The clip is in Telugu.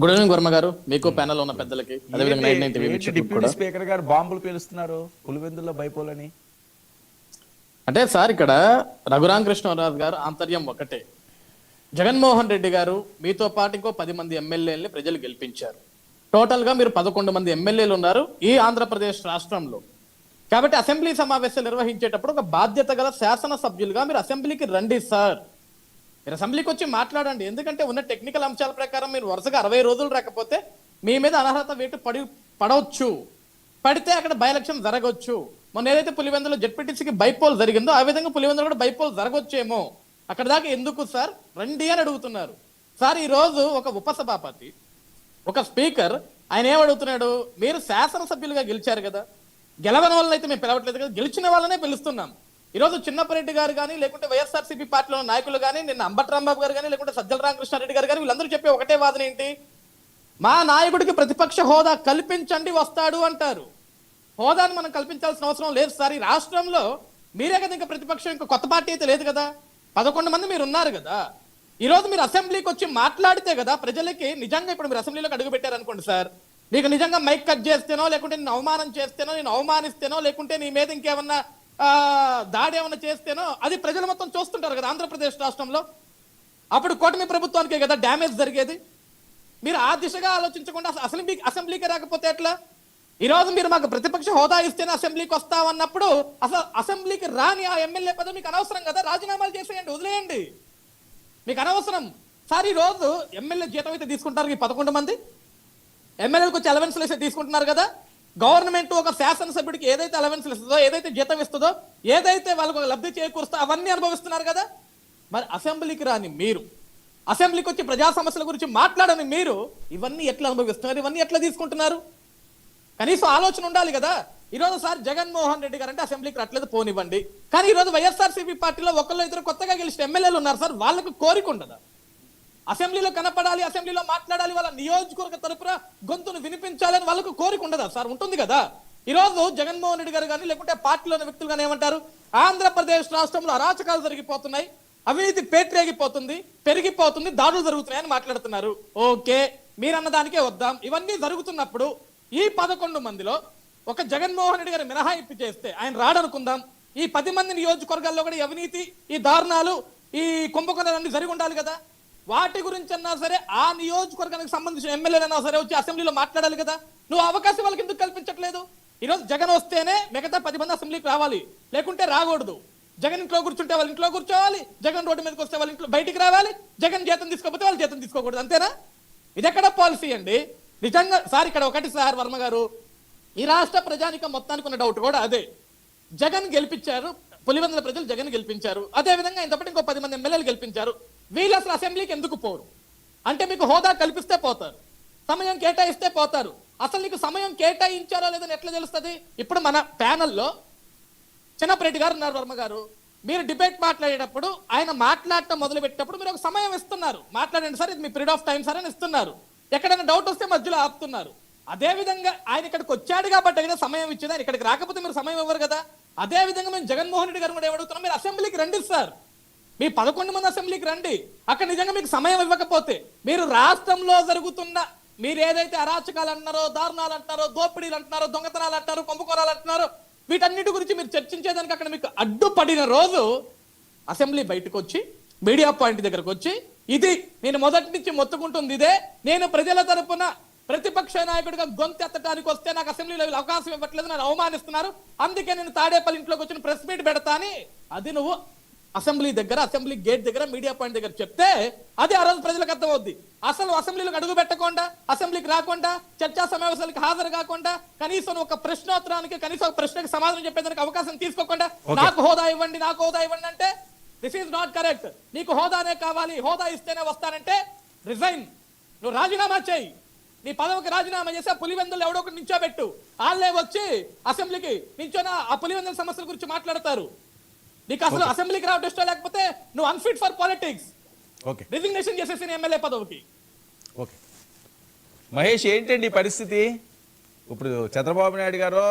గుడ్ ఈవినింగ్ వర్మ గారు. మీకు ప్యానల్ ఉన్న పెద్దలకి. డిప్యూటీ స్పీకర్ గారు బాంబులు పేలుస్తున్నారు? పులివెందుల్లో బైపోలని అంటే సార్ ఇక్కడ రఘురామ కృష్ణరాజు గారు ఆంతర్యం ఒకటే. జగన్మోహన్ రెడ్డి గారు మీతో పాటు ఇంకో పది మంది ఎమ్మెల్యేలని ప్రజలు గెలిపించారు. టోటల్గా మీరు పదకొండు మంది ఎమ్మెల్యేలు ఉన్నారు ఈ ఆంధ్రప్రదేశ్ రాష్ట్రంలో. కాబట్టి అసెంబ్లీ సమావేశాలు నిర్వహించేటప్పుడు ఒక బాధ్యత గల శాసన సభ్యులుగా మీరు అసెంబ్లీకి రండి సార్. మీరు అసెంబ్లీకి వచ్చి మాట్లాడండి. ఎందుకంటే ఉన్న టెక్నికల్ అంశాల ప్రకారం మీరు వరుసగా అరవై రోజులు రాకపోతే మీ మీద అనర్హత వేటు పడి పడవచ్చు. పడితే అక్కడ బై ఎలక్షన్ జరగవచ్చు మొన్న ఏదైతే పులివెందులో జెడ్పీటీసీకి బైపోల్ జరిగిందో ఆ విధంగా పులివెందులో కూడా బైపోల్ జరగవచ్చేమో అక్కడ దాకా ఎందుకు సార్? రండి అని అడుగుతున్నారు. సార్ ఈరోజు ఒక ఉపసభాపతి ఒక స్పీకర్ ఆయన ఏమడుగుతున్నాడు? మీరు శాసనసభ్యులుగా గెలిచారు కదా. గెలవని వాళ్ళని అయితే మేము పిలవట్లేదు కదా. గెలిచిన వాళ్ళనే పిలుస్తున్నాం. ఈరోజు చిన్నపరెడ్డి గారు కానీ లేకుంటే వైఎస్ఆర్సీపీ పార్టీలో నాయకులు కానీ నిన్న అంబట్ రాంబాబు గారు కానీ లేకుంటే సజ్జల రామకృష్ణారెడ్డి గారు కానీ వీళ్ళందరూ చెప్పే ఒకటే వాదన ఏంటి? మా నాయకుడికి ప్రతిపక్ష హోదా కల్పించండి వస్తాడు అంటారు. హోదాను మనం కల్పించాల్సిన అవసరం లేదు సార్. ఈ రాష్ట్రంలో మీరే కదా ఇంకా ప్రతిపక్షం ఇంకా కొత్త పార్టీ అయితే లేదు కదా. పదకొండు మంది మీరు ఉన్నారు కదా. ఈరోజు మీరు అసెంబ్లీకి వచ్చి మాట్లాడితే కదా ప్రజలకి నిజంగా ఇప్పుడు మీరు అసెంబ్లీలోకి అడుగు పెట్టారనుకోండి సార్. నీకు నిజంగా మైక్ కట్ చేస్తేనో లేకుంటే నేను అవమానం చేస్తేనో నేను అవమానిస్తేనో లేకుంటే నీ మీద ఇంకేమన్నా దాడి ఏమైనా చేస్తేనో అది ప్రజలు మొత్తం చూస్తుంటారు కదా ఆంధ్రప్రదేశ్ రాష్ట్రంలో. అప్పుడు కూటమి ప్రభుత్వానికే కదా డ్యామేజ్ జరిగేది. మీరు ఆ దిశగా ఆలోచించకుండా అసలు అసెంబ్లీ అసెంబ్లీకి రాకపోతే ఎట్లా? ఈరోజు మీరు మాకు ప్రతిపక్ష హోదా ఇస్తేనే అసెంబ్లీకి వస్తామన్నప్పుడు అసలు అసెంబ్లీకి రాని ఆ ఎమ్మెల్యే పదవి మీకు అనవసరం కదా? రాజీనామాలు చేసేయండి వదిలేయండి. మీకు అనవసరం. సార్ ఈరోజు ఎమ్మెల్యే జీతం అయితే తీసుకుంటారు ఈ పదకొండు మంది. ఎమ్మెల్యేలకు వచ్చి అలవెన్స్లు వేసి తీసుకుంటున్నారు కదా? గవర్నమెంట్ ఒక శాసనసభ్యుడికి ఏదైతే అలవెన్స్లు ఇస్తుందో ఏదైతే జీతం ఇస్తుందో ఏదైతే వాళ్ళకు లబ్ధి చేకూరుస్తో అవన్నీ అనుభవిస్తున్నారు కదా? మరి అసెంబ్లీకి రాని మీరు అసెంబ్లీకి వచ్చి ప్రజా సమస్యల గురించి మాట్లాడని మీరు ఇవన్నీ ఎట్లా అనుభవిస్తున్నారు? ఇవన్నీ ఎట్లా తీసుకుంటున్నారు? కనీసం ఆలోచన ఉండాలి కదా? ఈ రోజు సార్ జగన్మోహన్ రెడ్డి గారు అంటే అసెంబ్లీకి రావట్లేదు పోనివ్వండి. కానీ ఈ రోజు వైఎస్ఆర్సీపీ పార్టీలో ఒకళ్ళు ఇద్దరు కొత్తగా గెలిచిన ఎమ్మెల్యేలు ఉన్నారు సార్ వాళ్ళకు కోరిక ఉండదా? అసెంబ్లీలో కనపడాలి అసెంబ్లీలో మాట్లాడాలి వాళ్ళ నియోజకవర్గ తరపున గొంతును వినిపించాలని వాళ్ళకు కోరిక ఉండదా? సార్ ఉంటుంది కదా. ఈ జగన్మోహన్ రెడ్డి గారు కానీ లేకుంటే పార్టీలోని వ్యక్తులు కానీ ఏమంటారు? ఆంధ్రప్రదేశ్ రాష్ట్రంలో అరాచకాలు జరిగిపోతున్నాయి అవినీతి పేట్రేగిపోతుంది పెరిగిపోతుంది దాడులు జరుగుతున్నాయి అని మాట్లాడుతున్నారు. ఓకే మీరన్న దానికే వద్దాం. ఇవన్నీ జరుగుతున్నప్పుడు ఈ పదకొండు మందిలో ఒక జగన్మోహన్ రెడ్డి గారు మినహాయింపు చేస్తే ఆయన రాడనుకుందాం. ఈ పది మంది నియోజకవర్గాల్లో కూడా అవినీతి ఈ దారుణాలు ఈ కుంభకోణాలన్నీ జరిగి ఉండాలి కదా. వాటి గురించి అన్నా సరే ఆ నియోజకవర్గానికి సంబంధించిన ఎమ్మెల్యేలైనా సరే వచ్చి అసెంబ్లీలో మాట్లాడాలి కదా. నువ్వు అవకాశం వాళ్ళకి ఎందుకు కల్పించట్లేదు? ఈరోజు జగన్ వస్తేనే మిగతా పది మంది అసెంబ్లీకి రావాలి. లేకుంటే రాకూడదు. జగన్ ఇంట్లో కూర్చుంటే వాళ్ళ ఇంట్లో కూర్చోవాలి. జగన్ రోడ్డు మీదకి వస్తే వాళ్ళ ఇంట్లో బయటికి రావాలి. జగన్ జీతం తీసుకోకపోతే వాళ్ళు జీతం తీసుకోకూడదు. అంతేనా? ఇది ఎక్కడ పాలసీ అండి? నిజంగా సార్ ఇక్కడ ఒకటి సార్ వర్మ గారు ఈ రాష్ట్ర ప్రజానికం మొత్తానికి ఉన్న డౌట్ కూడా అదే. జగన్ గెలిపించారు పులివెందుల ప్రజలు జగన్ గెలిపించారు. అదే విధంగా ఇంతపటి ఇంకో పది మంది ఎమ్మెల్యేలు గెలిపించారు. వీళ్ళు అసలు అసెంబ్లీకి ఎందుకు పోరు? అంటే మీకు హోదా కల్పిస్తే పోతారు. సమయం కేటాయిస్తే పోతారు. అసలు నీకు సమయం కేటాయించారో లేదని ఎట్లా తెలుస్తుంది? ఇప్పుడు మన ప్యానల్లో చిన్నప్పరెడ్డి గారు ఉన్నారు వర్మ గారు. మీరు డిబేట్ మాట్లాడేటప్పుడు ఆయన మాట్లాడటం మొదలుపెట్టినప్పుడు మీరు ఒక సమయం ఇస్తున్నారు. మాట్లాడండి సార్ ఇది మీ పీరియడ్ ఆఫ్ టైం సార్ అని ఇస్తున్నారు. ఎక్కడైనా డౌట్ వస్తే మధ్యలో ఆపుతున్నారు. అదేవిధంగా ఆయన ఇక్కడికి వచ్చాడు కాబట్టి అయినా సమయం ఇచ్చేది ఆయన ఇక్కడికి రాకపోతే మీరు సమయం ఇవ్వరు కదా? అదేవిధంగా మేము జగన్మోహన్ రెడ్డి గారు కూడా ఏమడుగుతున్నాం? మీరు అసెంబ్లీకి రండి సార్. మీ పదకొండు మంది అసెంబ్లీకి రండి. అక్కడ నిజంగా మీకు సమయం ఇవ్వకపోతే మీరు రాష్ట్రంలో జరుగుతున్న మీరు ఏదైతే అరాచకాలు అంటున్నారో దారుణాలు అంటున్నారో దోపిడీలు అంటున్నారో దొంగతనాలు అంటున్నారో కుంభకోణాలు అంటున్నారో వీటన్నిటి గురించి మీరు చర్చించేదానికి అక్కడ మీకు అడ్డుపడిన రోజు అసెంబ్లీ బయటకు వచ్చి మీడియా పాయింట్ దగ్గరకు వచ్చి ఇది నేను మొదటి నుంచి మొత్తుకుంటుంది ఇదే నేను ప్రజల తరపున ప్రతిపక్ష నాయకుడిగా గొంతెత్తడానికి వస్తే నాకు అసెంబ్లీలో అవకాశం ఇవ్వట్లేదు నన్ను అవమానిస్తున్నారు. అందుకే నేను తాడేపల్లి ఇంట్లోకి వచ్చిన ప్రెస్ మీట్ పెడతా అని అది నువ్వు అసెంబ్లీ దగ్గర అసెంబ్లీ గేట్ దగ్గర మీడియా పాయింట్ దగ్గర చెప్తే అది ఆ రోజు ప్రజలకు అర్థమవుద్ది. అసలు అసెంబ్లీలకు అడుగు పెట్టకుండా అసెంబ్లీకి రాకుండా చర్చా సమావేశాలకు హాజరు కాకుండా కనీసం ఒక ప్రశ్నోత్తరానికి కనీసం ఒక ప్రశ్నకి సమాధానం చెప్పేదానికి అవకాశం తీసుకోకుండా నాకు హోదా ఇవ్వండి నాకు హోదా ఇవ్వండి అంటే దిస్ ఈజ్ నాట్ కరెక్ట్ నీకు హోదానే కావాలి హోదా ఇస్తేనే వస్తానంటే రిజైన్ నువ్వు రాజీనామా చేయి. నీ పదవికి రాజీనామా చేసి ఆ పులివెందులు ఎవడో ఒకటి నించోబెట్టు. వాళ్ళే వచ్చి అసెంబ్లీకి నించొని ఆ పులివెందుల సమస్యల గురించి మాట్లాడతారు. నీకు అసలు అసెంబ్లీకి రావడం ఇష్టం లేకపోతే నువ్వు unfit for politics okay resignation చేసేసిన ఎమ్మెల్యే పదవికి. ఓకే మహేష్ ఏంటండి పరిస్థితి? ఇప్పుడు చంద్రబాబు నాయుడు గారు